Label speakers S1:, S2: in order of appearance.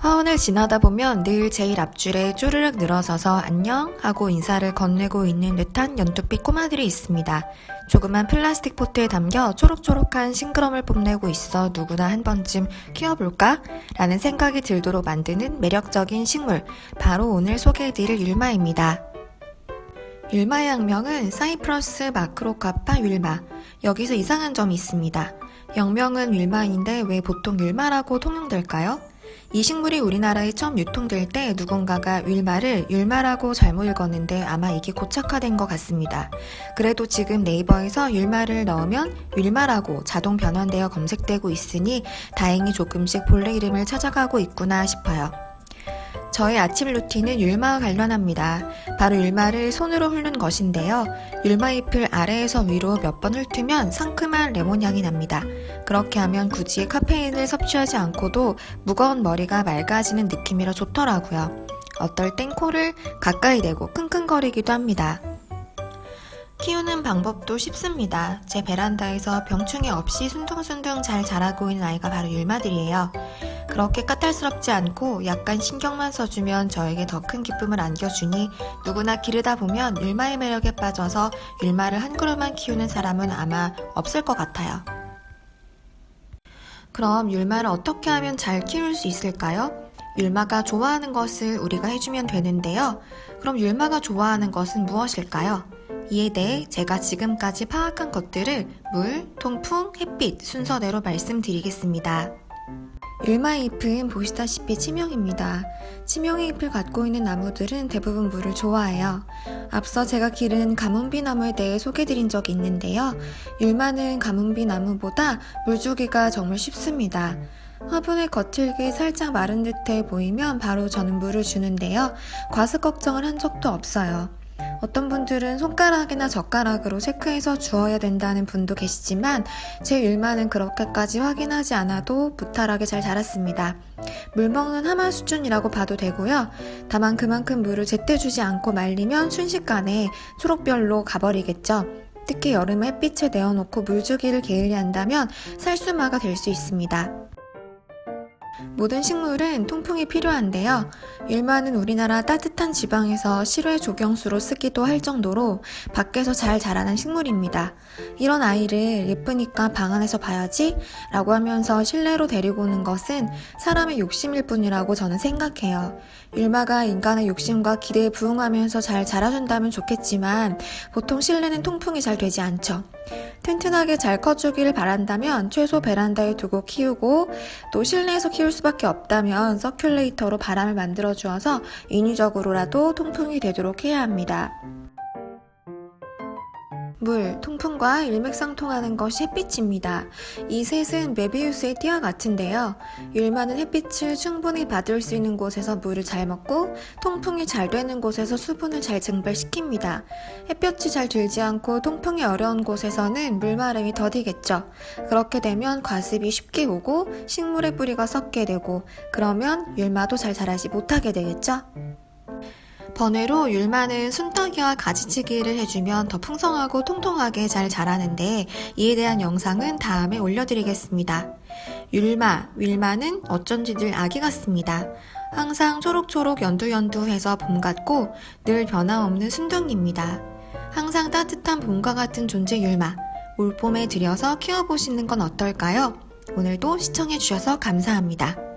S1: 화원을 지나다 보면 늘 제일 앞줄에 쪼르륵 늘어서서 안녕 하고 인사를 건네고 있는 듯한 연두빛 꼬마들이 있습니다. 조그만 플라스틱 포트에 담겨 초록초록한 싱그럼을 뽐내고 있어 누구나 한 번쯤 키워볼까? 라는 생각이 들도록 만드는 매력적인 식물. 바로 오늘 소개해드릴 율마입니다. 율마의 학명은 사이프러스 마크로카파 율마. 여기서 이상한 점이 있습니다. 영명은 율마인데 왜 보통 율마라고 통용될까요? 이 식물이 우리나라에 처음 유통될 때 누군가가 율마를 율마라고 잘못 읽었는데 아마 이게 고착화된 것 같습니다. 그래도 지금 네이버에서 율마를 넣으면 율마라고 자동 변환되어 검색되고 있으니 다행히 조금씩 본래 이름을 찾아가고 있구나 싶어요. 저의 아침 루틴은 율마와 관련합니다. 바로 율마를 손으로 훑는 것인데요. 율마 잎을 아래에서 위로 몇 번 훑으면 상큼한 레몬 향이 납니다. 그렇게 하면 굳이 카페인을 섭취하지 않고도 무거운 머리가 맑아지는 느낌이라 좋더라고요. 어떨 땐 코를 가까이 대고 끙끙거리기도 합니다. 키우는 방법도 쉽습니다. 제 베란다에서 병충해 없이 순둥순둥 잘 자라고 있는 아이가 바로 율마들이에요. 그렇게 까탈스럽지 않고 약간 신경만 써주면 저에게 더 큰 기쁨을 안겨주니 누구나 기르다 보면 율마의 매력에 빠져서 율마를 한 그루만 키우는 사람은 아마 없을 것 같아요. 그럼 율마를 어떻게 하면 잘 키울 수 있을까요? 율마가 좋아하는 것을 우리가 해주면 되는데요. 그럼 율마가 좋아하는 것은 무엇일까요? 이에 대해 제가 지금까지 파악한 것들을 물, 통풍, 햇빛 순서대로 말씀드리겠습니다. 율마의 잎은 보시다시피 치명입니다. 치명의 잎을 갖고 있는 나무들은 대부분 물을 좋아해요. 앞서 제가 기른 가문비 나무에 대해 소개드린 적이 있는데요. 율마는 가문비 나무보다 물 주기가 정말 쉽습니다. 화분의 겉흙이 살짝 마른 듯해 보이면 바로 저는 물을 주는데요. 과습 걱정을 한 적도 없어요. 어떤 분들은 손가락이나 젓가락으로 체크해서 주어야 된다는 분도 계시지만 제 율마는 그렇게까지 확인하지 않아도 무탈하게 잘 자랐습니다. 물 먹는 하마 수준이라고 봐도 되고요. 다만 그만큼 물을 제때 주지 않고 말리면 순식간에 초록별로 가버리겠죠. 특히 여름에 햇빛에 내어놓고 물주기를 게을리 한다면 살수마가 될 수 있습니다. 모든 식물은 통풍이 필요한데요. 율마는 우리나라 따뜻한 지방에서 실외 조경수로 쓰기도 할 정도로 밖에서 잘 자라는 식물입니다. 이런 아이를 예쁘니까 방 안에서 봐야지 라고 하면서 실내로 데리고 오는 것은 사람의 욕심일 뿐이라고 저는 생각해요. 율마가 인간의 욕심과 기대에 부응하면서 잘 자라준다면 좋겠지만 보통 실내는 통풍이 잘 되지 않죠. 튼튼하게 잘 커주기를 바란다면 최소 베란다에 두고 키우고 또 실내에서 키울 수밖에 없다면 서큘레이터로 바람을 만들어 주어서 인위적으로라도 통풍이 되도록 해야 합니다. 물, 통풍과 일맥상통하는 것이 햇빛입니다. 이 셋은 메비우스의 띠와 같은데요. 율마는 햇빛을 충분히 받을 수 있는 곳에서 물을 잘 먹고 통풍이 잘 되는 곳에서 수분을 잘 증발시킵니다. 햇볕이 잘 들지 않고 통풍이 어려운 곳에서는 물마름이 더디겠죠. 그렇게 되면 과습이 쉽게 오고 식물의 뿌리가 썩게 되고 그러면 율마도 잘 자라지 못하게 되겠죠. 번외로 율마는 순떡이와 가지치기를 해주면 더 풍성하고 통통하게 잘 자라는데 이에 대한 영상은 다음에 올려드리겠습니다. 율마, 윌마는 어쩐지 늘 아기 같습니다. 항상 초록초록 연두연두해서 봄 같고 늘 변함없는 순둥이입니다. 항상 따뜻한 봄과 같은 존재 율마. 올봄에 들여서 키워보시는 건 어떨까요? 오늘도 시청해주셔서 감사합니다.